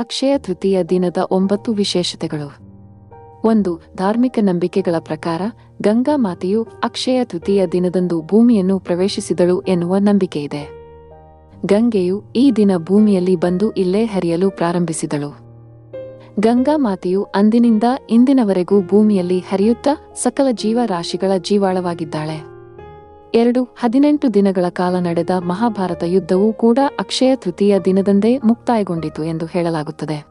ಅಕ್ಷಯ ತೃತೀಯ ದಿನದ ಒಂಬತ್ತು ವಿಶೇಷತೆಗಳು. ಒಂದು, ಧಾರ್ಮಿಕ ನಂಬಿಕೆಗಳ ಪ್ರಕಾರ, ಗಂಗಾ ಮಾತೆಯು ಅಕ್ಷಯ ತೃತೀಯ ದಿನದಂದು ಭೂಮಿಯನ್ನು ಪ್ರವೇಶಿಸಿದಳು ಎನ್ನುವ ನಂಬಿಕೆಯಿದೆ ಗಂಗೆಯು ಈ ದಿನ ಭೂಮಿಯಲ್ಲಿ ಬಂದು ಇಲ್ಲೇ ಹರಿಯಲು ಪ್ರಾರಂಭಿಸಿದಳು. ಗಂಗಾ ಮಾತೆಯು ಅಂದಿನಿಂದ ಇಂದಿನವರೆಗೂ ಭೂಮಿಯಲ್ಲಿ ಹರಿಯುತ್ತಾ ಸಕಲ ಜೀವರಾಶಿಗಳ ಜೀವಾಳವಾಗಿದ್ದಾಳೆ. ಎರಡು, ಹದಿನೆಂಟು ದಿನಗಳ ಕಾಲ ನಡೆದ ಮಹಾಭಾರತ ಯುದ್ಧವೂ ಕೂಡ ಅಕ್ಷಯ ತೃತೀಯ ದಿನದಂದೇ ಮುಕ್ತಾಯಗೊಂಡಿತು ಎಂದು ಹೇಳಲಾಗುತ್ತದೆ.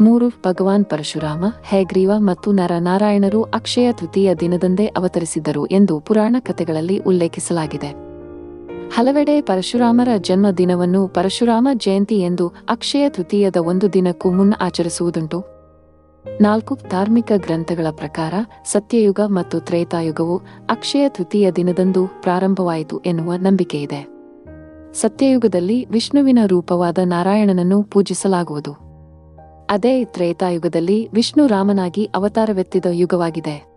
ಮೂರು, ಭಗವಾನ್ ಪರಶುರಾಮ, ಹೇಗ್ರೀವ ಮತ್ತು ನರನಾರಾಯಣರು ಅಕ್ಷಯ ತೃತೀಯ ದಿನದಂದೇ ಅವತರಿಸಿದ್ದರು ಎಂದು ಪುರಾಣ ಕಥೆಗಳಲ್ಲಿ ಉಲ್ಲೇಖಿಸಲಾಗಿದೆ. ಹಲವೆಡೆ ಪರಶುರಾಮರ ಜನ್ಮ ದಿನವನ್ನು ಪರಶುರಾಮ ಜಯಂತಿ ಎಂದು ಅಕ್ಷಯ ತೃತೀಯದ ಒಂದು ದಿನಕ್ಕೂ ಮುನ್ನ ಆಚರಿಸುವುದುಂಟು. ನಾಲ್ಕು ಧಾರ್ಮಿಕ ಗ್ರಂಥಗಳ ಪ್ರಕಾರ, ಸತ್ಯಯುಗ ಮತ್ತು ತ್ರೇತಾಯುಗವು ಅಕ್ಷಯ ತೃತೀಯ ದಿನದಂದು ಪ್ರಾರಂಭವಾಯಿತು ಎನ್ನುವ ನಂಬಿಕೆಯಿದೆ. ಸತ್ಯಯುಗದಲ್ಲಿ ವಿಷ್ಣುವಿನ ರೂಪವಾದ ನಾರಾಯಣನನ್ನು ಪೂಜಿಸಲಾಗುವುದು. ಅದೇ ತ್ರೇತಾಯುಗದಲ್ಲಿ ವಿಷ್ಣು ರಾಮನಾಗಿ ಅವತಾರವೆತ್ತಿದ ಯುಗವಾಗಿದೆ.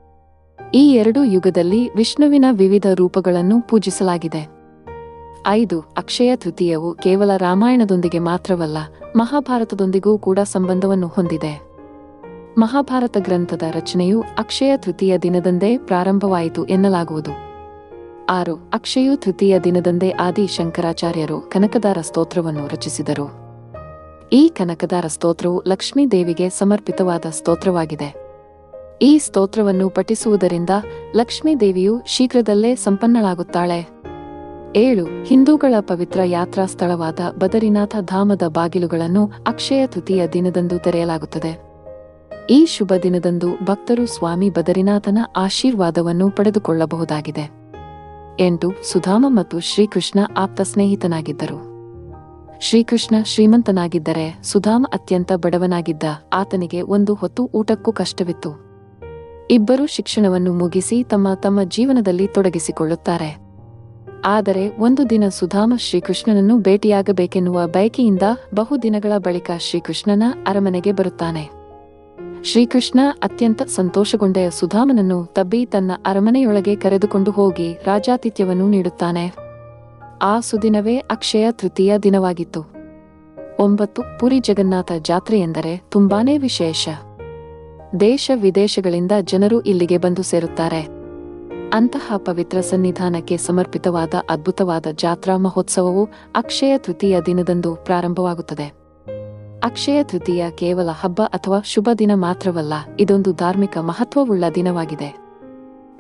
ಈ ಎರಡು ಯುಗದಲ್ಲಿ ವಿಷ್ಣುವಿನ ವಿವಿಧ ರೂಪಗಳನ್ನು ಪೂಜಿಸಲಾಗಿದೆ. ಐದು, ಅಕ್ಷಯ ತೃತೀಯವು ಕೇವಲ ರಾಮಾಯಣದೊಂದಿಗೆ ಮಾತ್ರವಲ್ಲ, ಮಹಾಭಾರತದೊಂದಿಗೂ ಕೂಡ ಸಂಬಂಧವನ್ನು ಹೊಂದಿದೆ. ಮಹಾಭಾರತ ಗ್ರಂಥದ ರಚನೆಯು ಅಕ್ಷಯ ತೃತೀಯ ದಿನದಂದೇ ಪ್ರಾರಂಭವಾಯಿತು ಎನ್ನಲಾಗುವುದು. ಆರು, ಅಕ್ಷಯು ತೃತೀಯ ದಿನದಂದೇ ಆದಿ ಶಂಕರಾಚಾರ್ಯರು ಕನಕದಾರ ಸ್ತೋತ್ರವನ್ನು ರಚಿಸಿದರು. ಈ ಕನಕದಾರ ಸ್ತೋತ್ರವು ಲಕ್ಷ್ಮೀ ದೇವಿಗೆ ಸಮರ್ಪಿತವಾದ ಸ್ತೋತ್ರವಾಗಿದೆ. ಈ ಸ್ತೋತ್ರವನ್ನು ಪಠಿಸುವುದರಿಂದ ಲಕ್ಷ್ಮೀ ದೇವಿಯು ಶೀಘ್ರದಲ್ಲೇ ಸಂಪನ್ನಳಾಗುತ್ತಾಳೆ. ಏಳು, ಹಿಂದೂಗಳ ಪವಿತ್ರ ಯಾತ್ರಾ ಸ್ಥಳವಾದ ಬದರಿನಾಥ ಧಾಮದ ಬಾಗಿಲುಗಳನ್ನು ಅಕ್ಷಯ ತೃತೀಯ ದಿನದಂದು ತೆರೆಯಲಾಗುತ್ತದೆ. ಈ ಶುಭ ದಿನದಂದು ಭಕ್ತರು ಸ್ವಾಮಿ ಬದರಿನಾಥನ ಆಶೀರ್ವಾದವನ್ನು ಪಡೆದುಕೊಳ್ಳಬಹುದಾಗಿದೆ. ಎಂಟು, ಸುಧಾಮ ಮತ್ತು ಶ್ರೀಕೃಷ್ಣ ಆಪ್ತ ಸ್ನೇಹಿತನಾಗಿದ್ದರು. ಶ್ರೀಕೃಷ್ಣ ಶ್ರೀಮಂತನಾಗಿದ್ದರೆ ಸುಧಾಮ ಅತ್ಯಂತ ಬಡವನಾಗಿದ್ದ ಆತನಿಗೆ ಒಂದು ಹೊತ್ತು ಊಟಕ್ಕೂ ಕಷ್ಟವಿತ್ತು. ಇಬ್ಬರೂ ಶಿಕ್ಷಣವನ್ನು ಮುಗಿಸಿ ತಮ್ಮ ತಮ್ಮ ಜೀವನದಲ್ಲಿ ತೊಡಗಿಸಿಕೊಳ್ಳುತ್ತಾರೆ. ಆದರೆ ಒಂದು ದಿನ ಸುಧಾಮ ಶ್ರೀಕೃಷ್ಣನನ್ನು ಭೇಟಿಯಾಗಬೇಕೆನ್ನುವ ಬಯಕೆಯಿಂದ ಬಹುದಿನಗಳ ಬಳಿಕ ಶ್ರೀಕೃಷ್ಣನ ಅರಮನೆಗೆ ಬರುತ್ತಾನೆ. ಶ್ರೀಕೃಷ್ಣ ಅತ್ಯಂತ ಸಂತೋಷಗೊಂಡ ಸುಧಾಮನನ್ನು ತಬ್ಬಿ ತನ್ನ ಅರಮನೆಯೊಳಗೆ ಕರೆದುಕೊಂಡು ಹೋಗಿ ರಾಜಾತಿಥ್ಯವನ್ನು ನೀಡುತ್ತಾನೆ. ಆ ಸುದಿನವೇ ಅಕ್ಷಯ ತೃತೀಯ ದಿನವಾಗಿತ್ತು. ಒಂಬತ್ತು ಪುರಿ ಜಗನ್ನಾಥ ಜಾತ್ರೆ ಎಂದರೆ ತುಂಬಾನೇ ವಿಶೇಷ. ದೇಶ ವಿದೇಶಗಳಿಂದ ಜನರು ಇಲ್ಲಿಗೆ ಬಂದು ಸೇರುತ್ತಾರೆ. ಅಂತಹ ಪವಿತ್ರ ಸನ್ನಿಧಾನಕ್ಕೆ ಸಮರ್ಪಿತವಾದ ಅದ್ಭುತವಾದ ಜಾತ್ರಾ ಮಹೋತ್ಸವವು ಅಕ್ಷಯ ತೃತೀಯ ದಿನದಂದು ಪ್ರಾರಂಭವಾಗುತ್ತದೆ. ಅಕ್ಷಯ ತೃತೀಯ ಕೇವಲ ಹಬ್ಬ ಅಥವಾ ಶುಭ ದಿನ ಮಾತ್ರವಲ್ಲ, ಇದೊಂದು ಧಾರ್ಮಿಕ ಮಹತ್ವವುಳ್ಳ ದಿನವಾಗಿದೆ.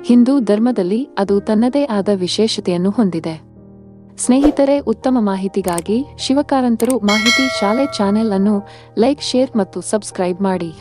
ಹಿಂದೂ ಧರ್ಮದಲ್ಲಿ ಅದು ತನ್ನದೇ ಆದ ವಿಶೇಷತೆಯನ್ನು ಹೊಂದಿದೆ. ಸ್ನೇಹಿತರೆ, ಉತ್ತಮ ಮಾಹಿತಿಗಾಗಿ ಶಿವಕಾರಂತರು ಮಾಹಿತಿ ಶಾಲೆ ಚಾನೆಲ್ ಅನ್ನು ಲೈಕ್, ಶೇರ್ ಮತ್ತು ಸಬ್ಸ್ಕ್ರೈಬ್ ಮಾಡಿ.